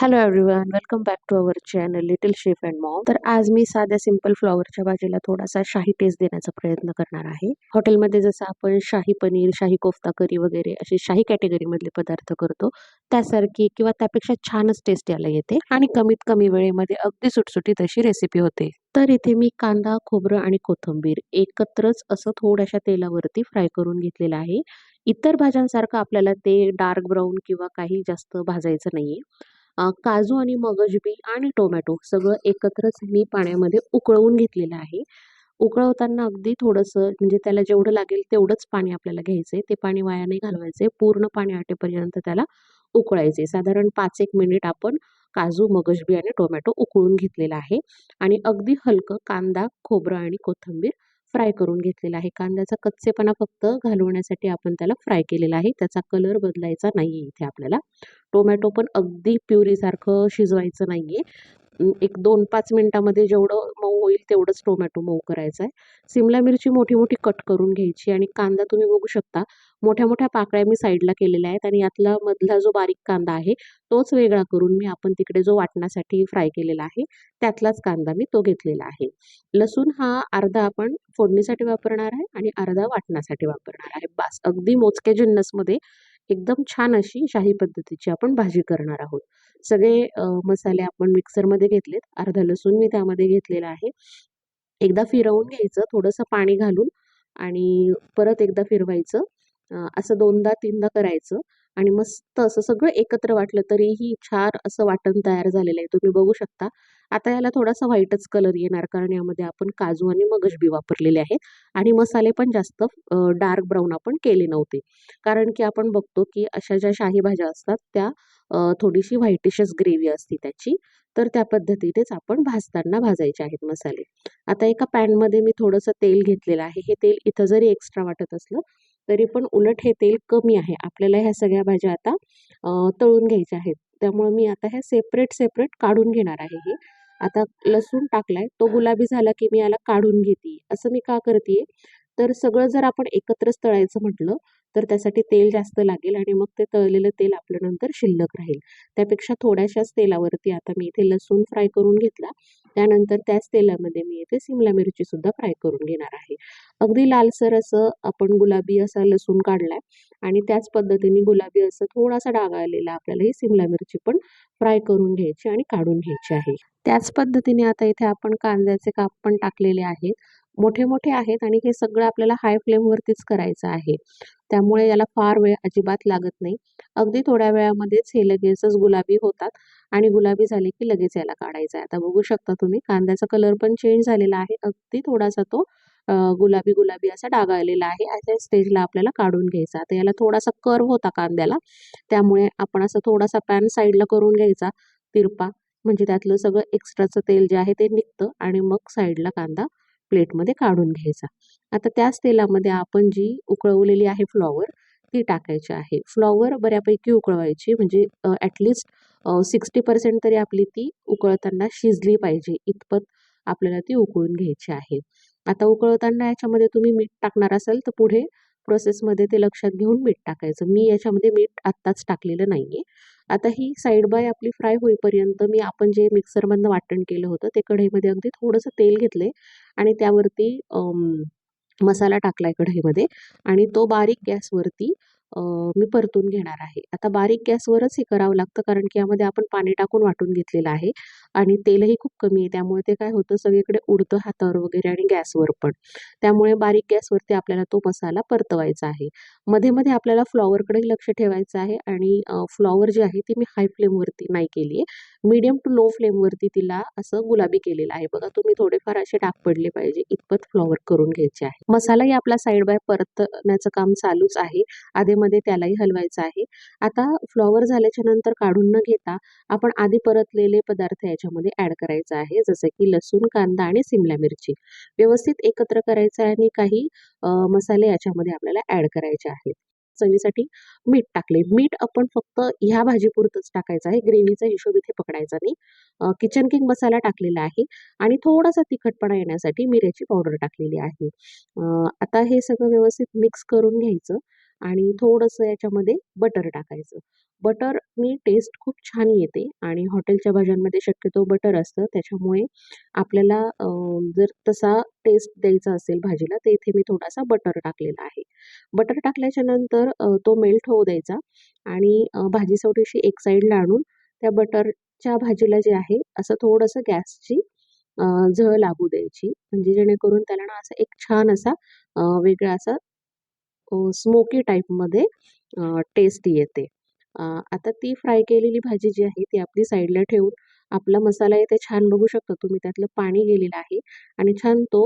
Hello everyone welcome back to our channel little chef and mom तर आज मी साध्या simple फ्लॉवरच्या भाजीला थोडासा शाही टेस्ट देण्याचा प्रयत्न करणार आहे. हॉटेलमध्ये जसं आपण शाही पनीर शाही कोफ्ता करी वगैरे असे शाही कॅटेगरीमधले पदार्थ करतो त्यासारखी किंवा त्यापेक्षा छानच टेस्ट याला येते आणि कमीत कमी वेळेमध्ये अगदी सुटसुटीत अशी रेसिपी होते. तर इथे मी कांदा खोबरं आणि कोथिंबीर एकत्रच असं थोड्याशा तेलावरती फ्राय करून घेतलेलं आहे. इतर भाज्यांसारखं आपल्याला ते डार्क ब्राऊन किंवा काही जास्त भाजायचं नाहीये. काजू आणि मगज बी आणि टोमॅटो सगळं एकत्रच मी पाण्यामध्ये उकळवून घेतलेलं आहे. उकळवताना अगदी थोडंसं म्हणजे त्याला जेवढं लागेल तेवढंच पाणी आपल्याला घ्यायचं आहे ते पाणी वाया नाही घालवायचं पूर्ण पाणी आटेपर्यंत त्याला उकळायचे साधारण पाच एक मिनिट आपण काजू मगजबी आणि टोमॅटो उकळून घेतलेला आहे. आणि अगदी हलकं कांदा खोबरं आणि कोथिंबीर फ्राय करून घेतलेला आहे. कांद्याचा कच्चेपणा फक्त घालवण्यासाठी आपण त्याला फ्राय केलेला आहे. त्याचा कलर बदलायचा नाही इथे आपल्याला. टोमॅटो पण अगदी प्युरीसारखं शिजवायचं नाही आहे एक दोन पाच मिनटामध्ये जेवढं मऊ होईल तेवढंच टोमॅटो मऊ करायचा आहे. सिमला मिरची मोठी मोठी कट करून घ्यायची आणि कांदा तुम्ही बघू शकता मोठ्या मोठ्या पाकळ्या मी साईडला केलेल्या आहेत आणि यातला मधला जो बारीक कांदा आहे तोच वेगळा करून मी आपण तिकडे जो वाटण्यासाठी फ्राय केलेला आहे त्यातलाच कांदा मी तो घेतलेला आहे. लसूण हा अर्धा आपण फोडणीसाठी वापरणार आहे आणि अर्धा वाटण्यासाठी वापरणार आहे. बास अगदी मोजक्या जिन्नसमध्ये एकदम छान अशी शाही पद्धतीची आपण भाजी करणार आहोत. सगळे मसाले आपण मिक्सरमध्ये घेतलेत. अर्धा लसूण मी त्यामध्ये घेतलेला आहे. एकदा फिरवून घ्यायचं थोडंसं पाणी घालून आणि परत एकदा फिरवायचं. असं दोनदा तीनदा करायचं आणि मस्त असं सगळं एकत्र वाटलं तरीही छान असं वाटण तयार झालेलं आहे. तुम्ही बघू शकता. आता याला थोडासा व्हाईटच कलर येणार कारण यामध्ये आपण काजू आणि मगजबी वापरलेले आहेत आणि मसाले पण जास्त डार्क ब्राऊन आपण केले नव्हते. कारण की आपण बघतो की अशा ज्या शाही भाज्या असतात त्या थोडीशी व्हाईटिशच ग्रेव्ही असते त्याची. तर त्या पद्धतीनेच आपण भाजताना भाजायचे आहेत मसाले. आता एका पॅनमध्ये मी थोडंसं तेल घेतलेलं आहे. हे तेल इथं जरी एक्स्ट्रा वाटत असलं तरी पण उलट हे तेल कमी आहे. आपल्याला ह्या सगळ्या भाज्या आता तळून घ्यायच्या आहेत. त्यामुळे मी आता ह्या सेपरेट सेपरेट काढून घेणार आहे हे. आता लसूण टाकलाय तो गुलाबी झाला की मी याला काढून घेते. असं मी का करते तर सगळं जर आपण एकत्रच तळायचं म्हटलं तर त्यासाठी तेल जास्त लागेल आणि मग ते तळलेलं तेल आपलं नंतर शिल्लक राहील. त्यापेक्षा थोड्याशाच तेलावरती आता मी इथे लसूण फ्राय करून घेतला. त्यानंतर त्याच तेलामध्ये मी इथे सिमला मिरची सुद्धा फ्राय करून घेणार आहे. अगदी लालसर असं आपण गुलाबी असा लसूण काढलाय आणि त्याच पद्धतीने गुलाबी असं थोडासा डाग आलेला आपल्याला ही सिमला मिरची पण फ्राय करून घ्यायची आणि काढून घ्यायची आहे. त्याच पद्धतीने आता इथे आपण कांद्याचे काप पण टाकलेले आहेत. मोठे मोठे आहेत आणि हे सगळं आपल्याला हाय फ्लेमवरतीच करायचं आहे. त्यामुळे याला फार वेळ अजिबात लागत नाही. अगदी थोड्या वेळामध्येच हे लगेचच गुलाबी होतात आणि गुलाबी झाले की लगेच याला काढायचं आहे. आता बघू शकता तुम्ही कांद्याचा कलर पण चेंज झालेला आहे. अगदी थोडासा तो गुलाबी गुलाबी असा डाग आलेला आहे. अशा स्टेजला आपल्याला काढून घ्यायचा आता याला थोडासा कर्व होता कांद्याला. त्यामुळे आपण असं थोडासा पॅन साईडला करून घ्यायचा तिरपा. म्हणजे त्यातलं सगळं एक्स्ट्राचं तेल जे आहे ते निघतं आणि मग साईडला कांदा प्लेटमध्ये काढून घ्यायचा. आता त्याच तेलामध्ये आपण जी उकळवलेली आहे फ्लॉवर ती टाकायची आहे. फ्लॉवर बऱ्यापैकी उकळवायची म्हणजे ॲटलिस्ट सिक्स्टी पर्सेंट तरी आपली ती उकळताना शिजली पाहिजे. इतपत आपल्याला ती उकळून घ्यायची आहे. आता उकळताना याच्यामध्ये तुम्ही मीठ टाकणार असाल तर पुढे प्रोसेसमध्ये ते लक्षात घेऊन मीठ टाकायचं. मी याच्यामध्ये मीठ आत्ताच टाकलेलं नाही आहे आता ही साईड बाय आपली फ्राय होईपर्यंत मी आपण जे मिक्सरमधनं वाटण केलं होतं ते कढईमध्ये अगदी थोडंसं तेल घेतलं आणि त्यावरती मसाला टाकला आहे कढईमध्ये आणि तो बारीक गॅसवरती मी परतून घेणार आहे. आता बारीक गॅसवरच हे करावं लागतं कारण की यामध्ये आपण पाणी टाकून वाटून घेतलेलं आहे आणि तेलही खूप कमी आहे. त्यामुळे ते काय होतं सगळीकडे उडतं हातावर वगैरे आणि गॅसवर पण. त्यामुळे बारीक गॅसवरती आपल्याला तो मसाला परतवायचा आहे. मध्ये मध्ये आपल्याला फ्लॉवरकडेही लक्ष ठेवायचं आहे आणि फ्लॉवर जी आहे ती मी हाय फ्लेमवरती नाही केली आहे. मीडियम टू लो फ्लेमवरती तिला असं गुलाबी केलेलं आहे. बघा तुम्ही थोडेफार असे डाग पडले पाहिजे. इतपत फ्लॉवर करून घ्यायचे आहे. मसालाही आपला साईड बाय परतण्याचं काम चालूच आहे. आधेमध्ये त्यालाही हलवायचं आहे. आता फ्लॉवर झाल्याच्यानंतर काढून न घेता आपण आधी परतलेले पदार्थ याच्यामध्ये ऍड करायचं आहे. जसं की लसूण कांदा आणि सिमला मिरची. व्यवस्थित एकत्र करायचं आहे आणि काही मसाले याच्यामध्ये आपल्याला ऍड करायचे आहेत. चवीसाठी मीठ टाकले. मीठ आपण फक्त ह्या भाजीपुरतच टाकायचं आहे. ग्रेव्हीचा हिशोब इथे पकडायचा नाही. किचन किंग मसाला टाकलेला आहे आणि थोडासा तिखटपणा येण्यासाठी मिऱ्याची पावडर टाकलेली आहे. आता हे सगळं व्यवस्थित मिक्स करून घ्यायचं. आणि थोडंसं याच्यामध्ये बटर टाकायचं. बटरनी टेस्ट खूप छान येते आणि हॉटेलच्या भाज्यांमध्ये शक्यतो बटर असतं. त्याच्यामुळे आपल्याला जर तसा टेस्ट द्यायचा असेल भाजीला तर इथे मी थोडासा बटर टाकलेला आहे. बटर टाकल्याच्या नंतर तो मेल्ट होऊ द्यायचा आणि भाजी थोडीशी एक साईडला आणून त्या बटरच्या भाजीला जे आहे असं थोडंसं गॅसची झळ लागू द्यायची. म्हणजे जेणेकरून त्याला ना असा एक छान असा वेगळा असा स्मोकी टाईपमध्ये टेस्ट येते. आता ती फ्राय केलेली भाजी जी आहे ती आपली साईडला ठेवून आपला मसाला इथे छान बघू शकता तुम्ही त्यातलं पाणी गेलेलं आहे आणि छान तो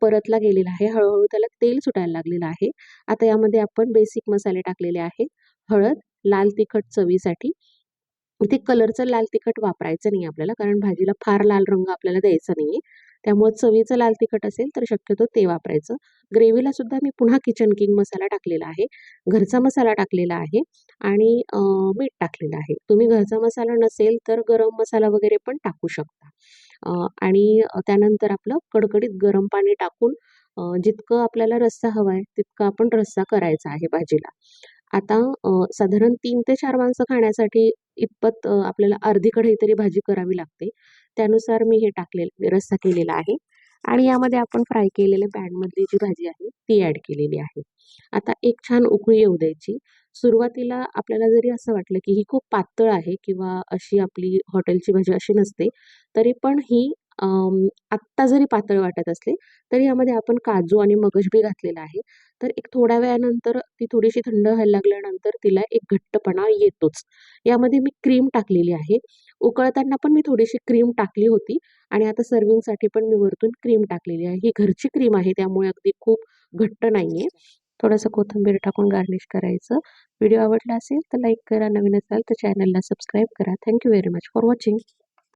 परतला गेलेला आहे. हळूहळू त्याला तेल सुटायला लागलेलं आहे. आता यामध्ये आपण बेसिक मसाले टाकलेले आहेत. हळद लाल तिखट चवीसाठी. इथे कलरचं लाल तिखट वापरायचं नाही आपल्याला कारण भाजीला फार लाल रंग आपल्याला द्यायचा नाही त्यामुळे चवीचं लाल तिखट असेल तर शक्यतो ते वापरायचं. ग्रेव्हीला सुद्धा मी पुन्हा किचन किंग मसाला टाकलेला आहे. घरचा मसाला टाकलेला आहे आणि मीठ टाकलेलं आहे. तुम्ही घरचा मसाला नसेल तर गरम मसाला वगैरे पण टाकू शकता. आणि त्यानंतर आपलं कडकडीत गरम पाणी टाकून जितकं आपल्याला रस्सा हवा आहे तितकं आपण रस्सा करायचा आहे भाजीला. आता साधारण तीन ते चार माणसं खाण्यासाठी इतपत आपल्याला अर्धी कढई तरी भाजी करावी लागते. त्यानुसार मी हे टाकलेलं रस्सा केलेला आहे. आणि यामध्ये आपण फ्राय केलेल्या पॅनमधली जी भाजी आहे ती ॲड केलेली आहे. आता एक छान उकळी येऊ द्यायची. सुरुवातीला आपल्याला जरी असं वाटलं की ही खूप पातळ आहे किंवा अशी आपली हॉटेलची भाजी अशी नसते तरी पण ही आत्ता जरी पातळ वाटत असली तरी यामध्ये आपण काजू आणि मगजबी घातलेला आहे. तर एक थोड्या वेळानंतर ती थोडीशी थंड व्हायला लागल्यानंतर तिला एक घट्टपणा येतोच. यामध्ये मी क्रीम टाकलेली आहे. उकळताना पण मी थोडीशी क्रीम टाकली होती आणि आता सर्विंगसाठी पण मी वरतून क्रीम टाकलेली आहे. ही घरची क्रीम आहे त्यामुळे अगदी खूप घट्ट नाहीये. थोडंसं कोथिंबीर टाकून गार्निश करायचं. व्हिडिओ आवडला असेल तर लाईक करा. नवीन असाल तर चॅनलला सबस्क्राईब करा. Thank you very much for watching.